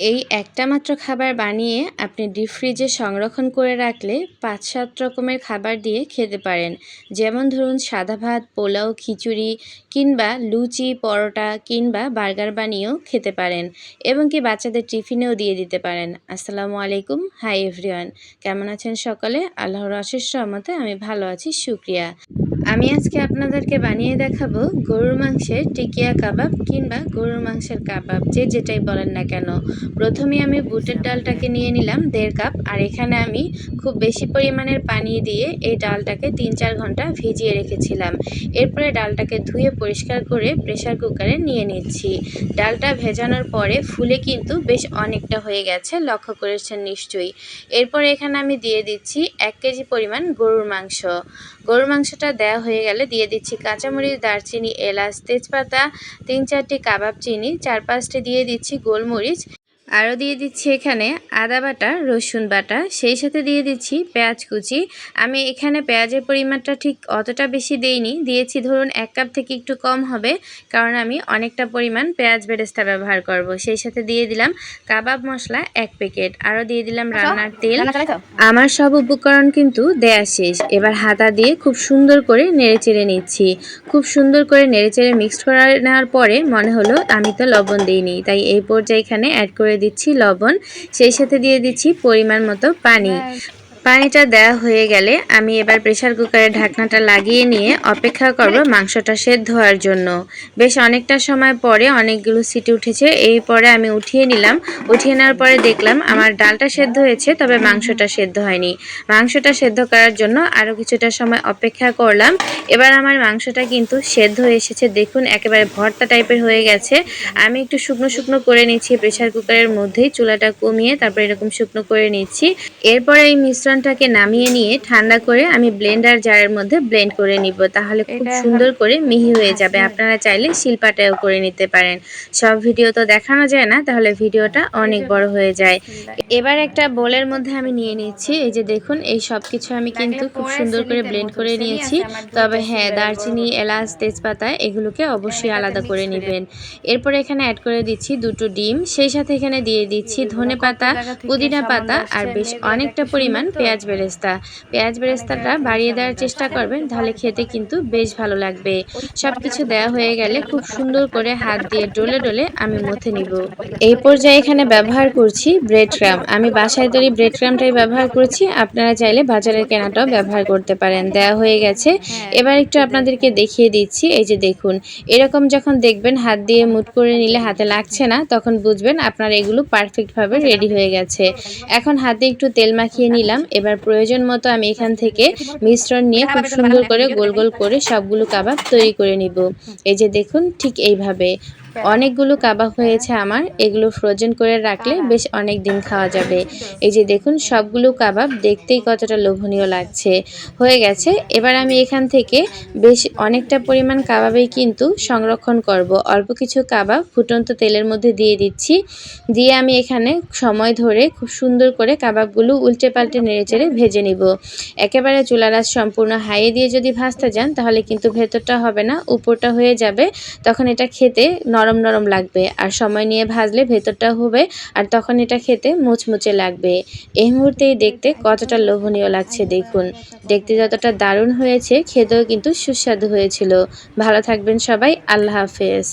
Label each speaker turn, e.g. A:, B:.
A: এই একটা মাত্র খাবার বানিয়ে আপনি ডিপ ফ্রিজে সংরক্ষণ করে রাখলে পাঁচ সাত রকমের খাবার দিয়ে খেতে পারেন। যেমন ধরুন, সাদা ভাত, পোলাও, খিচুড়ি কিংবা লুচি, পরোটা কিংবা বার্গার বানিয়েও খেতে পারেন এবং কি বাচ্চাদের টিফিনেও দিয়ে দিতে পারেন। আসসালামু আলাইকুম। হাই এভরিওয়ান, কেমন আছেন সকলে? আল্লাহর অশেষ রহমতে আমি ভালো আছি, শুক্রিয়া। আমি আজকে আপনাদেরকে বানিয়ে দেখাবো গরুর মাংসের টিকিয়া কাবাব কিংবা গরুর মাংসের কাবাব, যে যেটাই বলেন না কেন। প্রথমে আমি বুটের ডালটাকে নিয়ে নিলাম দেড় কাপ, আর এখানে আমি খুব বেশি পরিমাণের পানি দিয়ে এই ডালটাকে তিন চার ঘণ্টা ভিজিয়ে রেখেছিলাম। এরপরে ডালটাকে ধুয়ে পরিষ্কার করে প্রেশার কুকারে নিয়ে নিচ্ছি। ডালটা ভেজানোর পরে ফুলে কিন্তু বেশ অনেকটা হয়ে গেছে, লক্ষ্য করেছেন নিশ্চয়ই। এরপরে এখানে আমি দিয়ে দিচ্ছি এক কেজি পরিমাণ গরুর মাংস। গরুর মাংসটা দেওয়া হয়ে গেলে দিয়ে দিচ্ছি কাঁচামরিচ, দারচিনি, এলাচ, তেজপাতা, তিন চারটি কাবাব, চিনি, চার পাঁচটি দিয়ে দিচ্ছি গোলমরিচ। আরও দিয়ে দিচ্ছি এখানে আদা বাটা রসুন বাটা সেই সাথে দিয়ে দিচ্ছি পেঁয়াজ কুচি। আমি এখানে পেঁয়াজের পরিমাণটা ঠিক অতটা বেশি দেইনি। দিয়েছি ধরুন এক কাপ থেকে একটু কম হবে কারণ আমি অনেকটা পরিমাণ পেঁয়াজ বেরেস্তা ব্যবহার করব। সেই সাথে দিয়ে দিলাম কাবাব মশলা এক প্যাকেট। আরও দিয়ে দিলাম রান্নার তেল। আমার সব উপকরণ কিন্তু দেয়া শেষ। এবার হাতা দিয়ে খুব সুন্দর করে নেড়ে চেড়ে নিচ্ছি। খুব সুন্দর করে নেড়ে চেড়ে মিক্সড করে নেওয়ার পরে মনে হলো আমি তো লবণ দিইনি তাই এই পর্যায়ে এখানে অ্যাড করে দিচ্ছি লবণ সেই সাথে দিয়ে দিচ্ছি পরিমাণ মতো পানি। পানিটা দেওয়া হয়ে গেলে আমি এবার প্রেশার কুকারের ঢাকনাটা লাগিয়ে নিয়ে অপেক্ষা করব মাংসটা সেদ্ধ হওয়ার জন্য। বেশ অনেকটা সময় পরে অনেকগুলো সিটি উঠেছে, এই পরে আমি উঠিয়ে নিলাম। উঠিয়ে নেওয়ার পরে দেখলাম আমার ডালটা সেদ্ধ হয়েছে, তবে মাংসটা সেদ্ধ হয়নি। মাংসটা সেদ্ধ করার জন্য আরও কিছুটা সময় অপেক্ষা করলাম। এবার আমার মাংসটা কিন্তু সেদ্ধ হয়ে এসেছে। দেখুন, একেবারে ভর্তা টাইপের হয়ে গেছে। আমি একটু শুকনো শুকনো করে নিচ্ছি প্রেশার কুকারের মধ্যেই। চুলাটা কমিয়ে তারপর এরকম শুকনো করে নিচ্ছি। এরপরে এই মিশ্রণ মিশ্রণটাকে নামিয়ে নিয়ে ঠান্ডা করে আমি ব্লেন্ডার জারের মধ্যে ব্লেন্ড করে নিব। তাহলে খুব সুন্দর করে মিহি হয়ে যাবে। আপনারা চাইলে শিল্পাটাও করে নিতে পারেন। সব ভিডিও তো দেখানো যায় না তাহলে ভিডিওটা অনেক বড় হয়ে যায়। এবার একটা বোলের মধ্যে আমি নিয়ে নিচ্ছি। এই যে দেখুন এই সব কিছু আমি কিন্তু খুব সুন্দর করে ব্লেন্ড করে নিয়েছি। তবে হ্যাঁ দারচিনি এলাচ তেজপাতা এগুলোকে অবশ্যই আলাদা করে নেবেন। এরপরে এখানে অ্যাড করে দিচ্ছি দুটো ডিম। সেই সাথে এখানে দিয়ে দিচ্ছি ধনে পাতা পুদিনা পাতা আর বেশ অনেকটা পরিমাণ পেঁয়াজ বেরেস্তা। পেঁয়াজ বেরেস্তাটা বাড়িয়ে দেওয়ার চেষ্টা করবেন, তাহলে খেতে কিন্তু বেশ ভালো লাগবে। সব কিছু দেওয়া হয়ে গেলে খুব সুন্দর করে হাত দিয়ে ডলে ডলে আমি মথে নিব। এই পর্যায়ে এখানে ব্যবহার করছি ব্রেড ক্রাম। আমি বাসায় তৈরি ব্রেড ক্রামটাই ব্যবহার করছি, আপনারা চাইলে বাজারের কেনাটাও ব্যবহার করতে পারেন। দেওয়া হয়ে গেছে। এবার একটু আপনাদেরকে দেখিয়ে দিচ্ছি, এই যে দেখুন। এরকম যখন দেখবেন হাত দিয়ে মুট করে নিলে হাতে লাগছে না, তখন বুঝবেন আপনার এগুলো পারফেক্টভাবে রেডি হয়ে গেছে। এখন হাতে একটু তেল মাখিয়ে নিলাম। এবার প্রয়োজন মতো আমি এখান থেকে মিশ্রণ নিয়ে খুব সুন্দর করে গোল গোল করে সবগুলো কাবাব তৈরি করে নিব। এই যে দেখুন, ঠিক এইভাবে অনেকগুলো কাবাব হয়েছে আমার, এগুলো ফ্রোজেন করে রাখলে বেশ অনেক দিন খাওয়া যাবে। এই যে দেখুন, সবগুলো কাবাব দেখতেই কতটা লোভনীয় লাগছে। হয়ে গেছে, এবার আমি এখান থেকে বেশ অনেকটা পরিমাণ কাবাবেই কিন্তু সংরক্ষণ করব। অল্প কিছু কাবাব ফুটন্ত তেলের মধ্যে দিয়ে দিচ্ছি। দিয়ে আমি এখানে সময় ধরে খুব সুন্দর করে কাবাবগুলো উল্টে পাল্টে নেড়েচেড়ে ভেজে নিব। একেবারে চুলারাজ সম্পূর্ণ হাইয়ে দিয়ে যদি ভাজতে যান, তাহলে কিন্তু ভেতরটা হবে না, উপরটা হয়ে যাবে। তখন এটা খেতে নরম নরম লাগবে। আর সময় নিয়ে ভাজলে ভেতরটা হবে আর তখন এটা খেতে মুচমুচে লাগবে। এই মুহূর্তেই দেখতে কতটা লোভনীয় লাগছে দেখুন। দেখতে যতটা দারুণ হয়েছে, খেতেও কিন্তু সুস্বাদু হয়েছিল। ভালো থাকবেন সবাই, আল্লাহ হাফেজ।